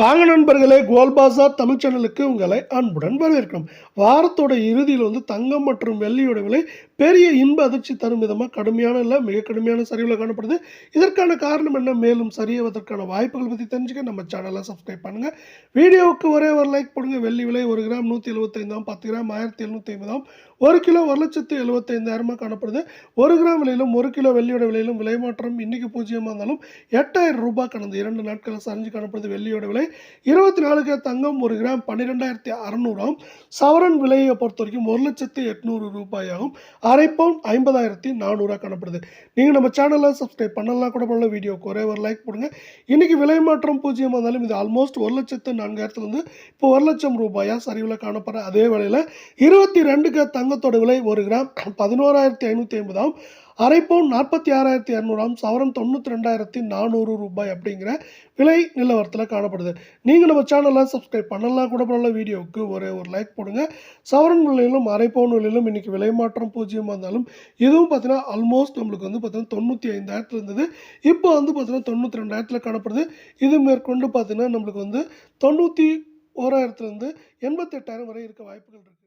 வாங்க நண்பர்களே கோல் பாசார் தமிழ் சேனலுக்கு உங்களை அன்புடன் வரவேற்கிறோம். வாரத்தோட இறுதியில் வந்து தங்கம் மற்றும் வெள்ளியோட விலை பெரிய இன்ப அதிர்ச்சி தரும் விதமாக கடுமையான இல்லை மிக கடுமையான சரிவில் காணப்படுது. இதற்கான காரணம் என்ன? மேலும் சரியவதற்கான வாய்ப்புகள் பற்றி தெரிஞ்சுக்க நம்ம சேனலை சப்ஸ்கிரைப் பண்ணுங்கள் வீடியோவுக்கு ஒரே ஒரு லைக் போடுங்க. வெள்ளி விலை ஒரு கிராம் நூற்றி எழுபத்தைந்தாம் பத்து கிராம் ஆயிரத்தி எழுநூற்றி ஐம்பதாம் ஒரு கிலோ ஒரு லட்சத்து எழுபத்தைந்தாயிரமாக காணப்படுது. ஒரு கிராம் விலையிலும் ஒரு கிலோ வெள்ளியோட விலையிலும் விலை மாற்றம் இன்றைக்கி பூஜ்ஜியமாக இருந்தாலும் எட்டாயிரம் ரூபாய் கடந்த இரண்டு நாட்களில் சரிஞ்சு காணப்படுது வெள்ளியோட விலை. இருபத்தி நாலுக்கு தங்கம் ஒரு கிராம் பன்னிரெண்டாயிரத்தி அறநூறாம். சவரன் விலையை பொறுத்த வரைக்கும் ஒரு லட்சத்து எட்நூறு ரூபாயாகும் அரை பவுன் ஐம்பதாயிரத்தி நானூறாக காணப்படுது. நீங்கள் நம்ம சேனலை சப்ஸ்கிரைப் பண்ணலாம் கூட பண்ணல வீடியோ ஒரே ஒரு லைக் போடுங்க. இன்னைக்கு விலை மாற்றம் பூஜ்ஜியமாக இருந்தாலும் இது ஆல்மோஸ்ட் ஒரு லட்சத்து நான்காயிரத்துலேருந்து இப்போ ஒரு லட்சம் ரூபாயா சரிவில் காணப்படுற அதே வேளையில் இருபத்தி ரெண்டுக்கு தங்கத்தோட விலை ஒரு கிராம் பதினோராயிரத்தி ஐநூற்றி ஐம்பதாம். அரை பவுன் நாற்பத்தி ஆறாயிரத்தி இரநூறாம் சவரன் தொண்ணூற்றி ரெண்டாயிரத்தி நானூறு ரூபாய் அப்படிங்கிற விலை நிலவரத்தில் காணப்படுது. நீங்கள் நம்ம சேனலை சப்ஸ்கிரைப் பண்ணலாம் கூட பண்ணல வீடியோவுக்கு ஒரே ஒரு லைக் போடுங்க. சவரன் விலையிலும் அரை பவுன் விலையிலும் இன்றைக்கி விலை மாற்றம் பூஜ்ஜியமாக இருந்தாலும் இதுவும் பார்த்தீங்கன்னா ஆல்மோஸ்ட் நம்மளுக்கு வந்து பார்த்தீங்கன்னா தொண்ணூற்றி ஐந்தாயிரத்தில் இருந்தது. இப்போ வந்து பார்த்தீங்கன்னா தொண்ணூற்றி ரெண்டாயிரத்தில் காணப்படுது. இது மேற்கொண்டு பார்த்தீங்கன்னா நம்மளுக்கு வந்து தொண்ணூற்றி ஓராயிரத்துலேருந்து எண்பத்தெட்டாயிரம் வரை இருக்க வாய்ப்புகள் இருக்குது